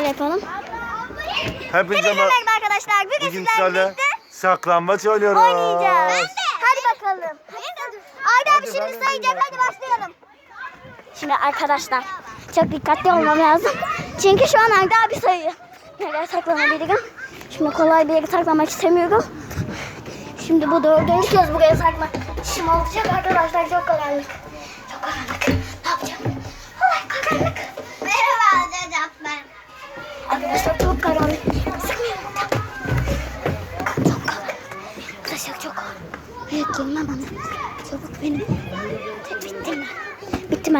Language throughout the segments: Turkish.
Şöyle yapalım. Hepinize Hepinize mer- merhaba arkadaşlar. Bugün Bugün sizlerle sizlerle saklambaç oynuyoruz. oynayacağız. Hadi bakalım. Ayda abi Hadi, şimdi ben de sayacak. Hadi başlayalım. Şimdi arkadaşlar çok dikkatli olmam lazım. Çünkü şu an Ayda abi sayıyor. Nereye saklanabilirim? Şimdi kolay bir yere saklamak istemiyorum. Şimdi bu dördüncü kez buraya sakla. Şimdi olacak arkadaşlar çok karanlık.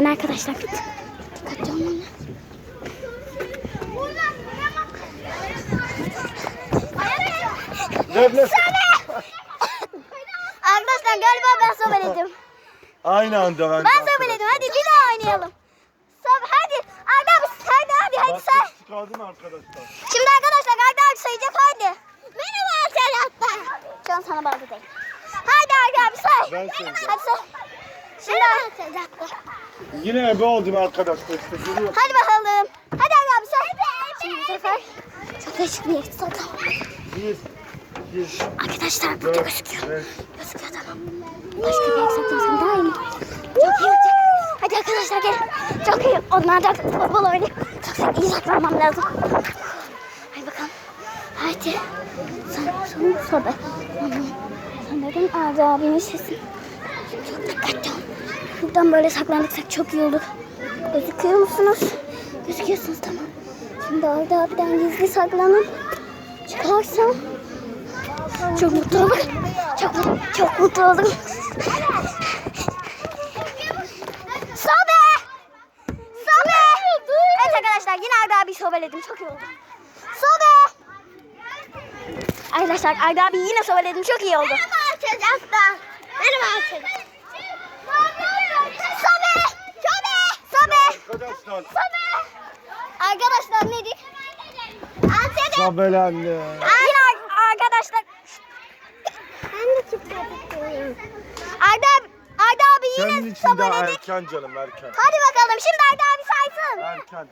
Ben arkadaşlar. Bittim. Dikkatli. Defne. Arkadaşlar galiba ben sobeledim. Aynı anda ben. Ben sobeledim. Hadi bir daha oynayalım. Sob hadi. Abi hadi abi hadi say. Çıkardı mı arkadaşlar? Şimdi arkadaşlar Arda abi sayacak hadi. Merhaba arkadaşlar. Şu an sana bağlı değil. Hadi Arda abi say. Ben. Hadi say. Şimdi Yine ebe oldum arkadaşlar işte görüyor. Hadi bakalım. Hadi Arda abi say. Şimdi bu sefer bir yeri sakalım. Bir, iki, Arkadaşlar burada dört, gözüküyor. beş. Gözüküyor tamam. Başka bir yere saklasam daha iyi. Çok iyi olacak. Hadi arkadaşlar gelin. Çok iyi. Onlar da futbol oynuyor. Çok iyi saklanmam lazım. Hadi bakalım. Hadi. Son, son sobe. Sanırım Arda abinin sesi. Çok dikkatli ol. Buradan böyle saklanırsak çok iyi olur. Gözüküyor musunuz? Gözüküyorsunuz tamam. Şimdi Arda abiden gizli saklanın. Çıkarsam çok mutlu oldum. Çok, çok mutlu oldum. Sobe! Sobe! Evet arkadaşlar yine Arda abi sobeledim. Çok iyi oldu. Sobe! Arkadaşlar Arda abi yine sobeledim. Çok iyi oldu. Merhaba çocuklar. Merhaba çocuklar. Sobe! Sobe! Sobe! Arkadaşlar. Arkadaşlar nedir? Antene. Sabelendi. Yine ar- arkadaşlar. Ben de çok istiyorum. Arda Arda abi Senin yine için daha sabırladık. erken canım erken. Hadi bakalım şimdi Arda abi saysın. Erken.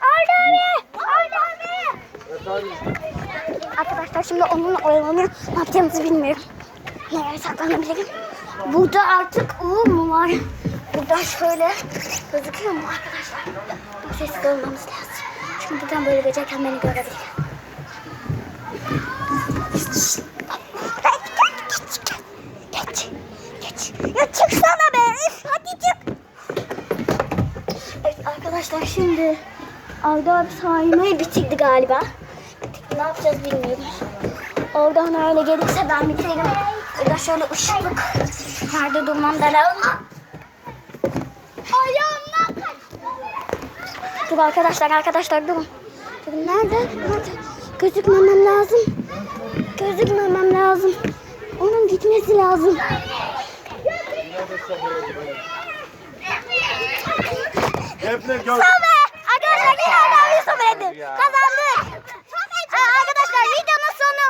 Arda abi! Arda abi! Efendim? Arkadaşlar şimdi onunla oyalanıyor. Ne yapacağımızı bilmiyorum. Nereye saklanabilirim? Burada artık Uğur mu var? Buradan şöyle gözüküyor mu arkadaşlar? Çok sessiz olmamız lazım. Çünkü buradan böyle geçerken beni görebilir. Geç, geç. Ya çıksana be. Hadi çık. Evet arkadaşlar şimdi Arda abi saymayı bitirdi galiba. Bitirdi, ne yapacağız bilmiyorum. Oradan öyle gelirse ben bitiririm. Burada şöyle ışıklık. Nerede durmam da lazım. Dur arkadaşlar arkadaşlar durun. Durun nerede? Nerede? Gözükmemem lazım. Gözükmemem lazım. Onun gitmesi lazım. Defne gör. Sobe! Arkadaşlar yine Allah'ı sobeledim. Kazandık. Aa, arkadaşlar videonun sonu.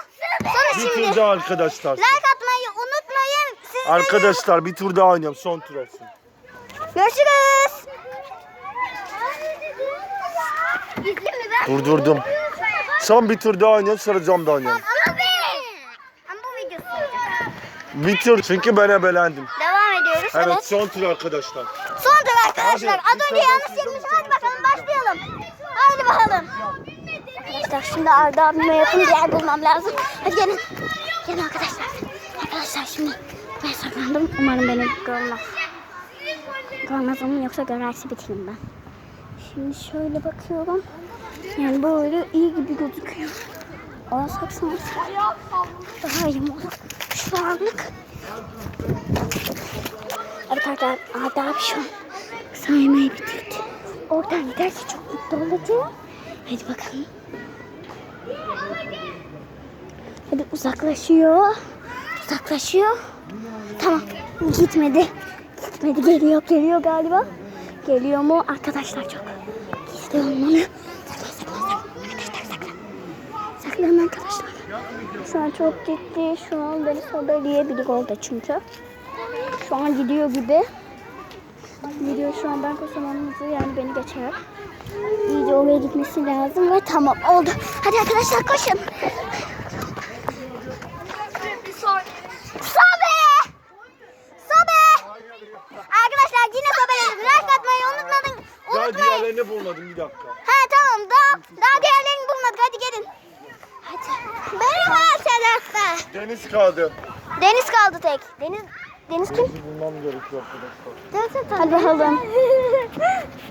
Sonu Bir şimdi. tur daha arkadaşlar. Like atmayı unutmayın. Seviyorum. Arkadaşlar bir tur daha oynayalım. Son tur olsun. Görüşürüz. Durdurdum. Son bir tur daha oynayalım sonra cam da oynayalım. Ama ben. Ama bu videosu. Bir tur çünkü ben ebelendim. Devam ediyoruz. Evet Evet. son tur arkadaşlar. Son tur arkadaşlar. Hadi, Az bir önce yanlış çekmiş. bir Hadi bakalım başlayalım. Hadi bakalım. Arkadaşlar şimdi Arda abime yakın bir yer bulmam lazım. Hadi gelin. Gelin arkadaşlar. Arkadaşlar şimdi ben saklandım. Umarım beni görmez. Görmez ama yoksa görerse biteyim ben. Şimdi şöyle bakıyorum. Yani böyle iyi gibi gözüküyor. Alsak sanırım daha iyi olur? Şu anlık. Evet Arda abi şu an saymayı bitirdi. Oradan giderse çok mutlu olacağım. Hadi bakalım. Hadi uzaklaşıyor. Uzaklaşıyor. Tamam. Gitmedi. Gitmedi. Geliyor. Geliyor galiba. Geliyor mu? Arkadaşlar çok gizli olmalı. Saklan saklan saklan. Arkadaşlar saklan. Saklanın arkadaşlar. Şu an çok ciddi. Şu an beni sobeleyebilir orada çünkü. Şu an gidiyor gibi. Gidiyor şu an ben koşamamızı yani beni geçer. İyice oraya gitmesi lazım ve tamam oldu. Hadi arkadaşlar koşun. Sobe! Sobe! Arkadaşlar yine sobeledik. Like atmayı unutmadın. Daha Unutmayın. Diğerlerini bulmadım bir dakika. Ha tamam daha, daha diğerlerini bulmadık. Hadi gelin. Hadi. Benim arkadaşlar. Deniz kaldı. Deniz kaldı tek. Deniz Deniz kim? Bulmam gerekiyor arkadaşlar. Hadi bakalım.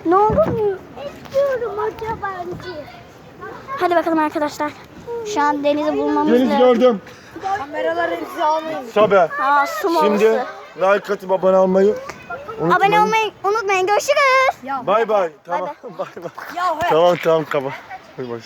ne oldu? İstiyorum o yabancı. Hadi bakalım arkadaşlar. Şu an denizi bulmamız Deniz lazım. gördüm. Kameraları hepsi almayın. Sobe. Aa su molası. Şimdi like atıp abone olmayı unutmayın. Abone olmayı unutmayın. Görüşürüz. Bay bay. Tamam. Bay bay. Tamam tamam kaba. Bay bay.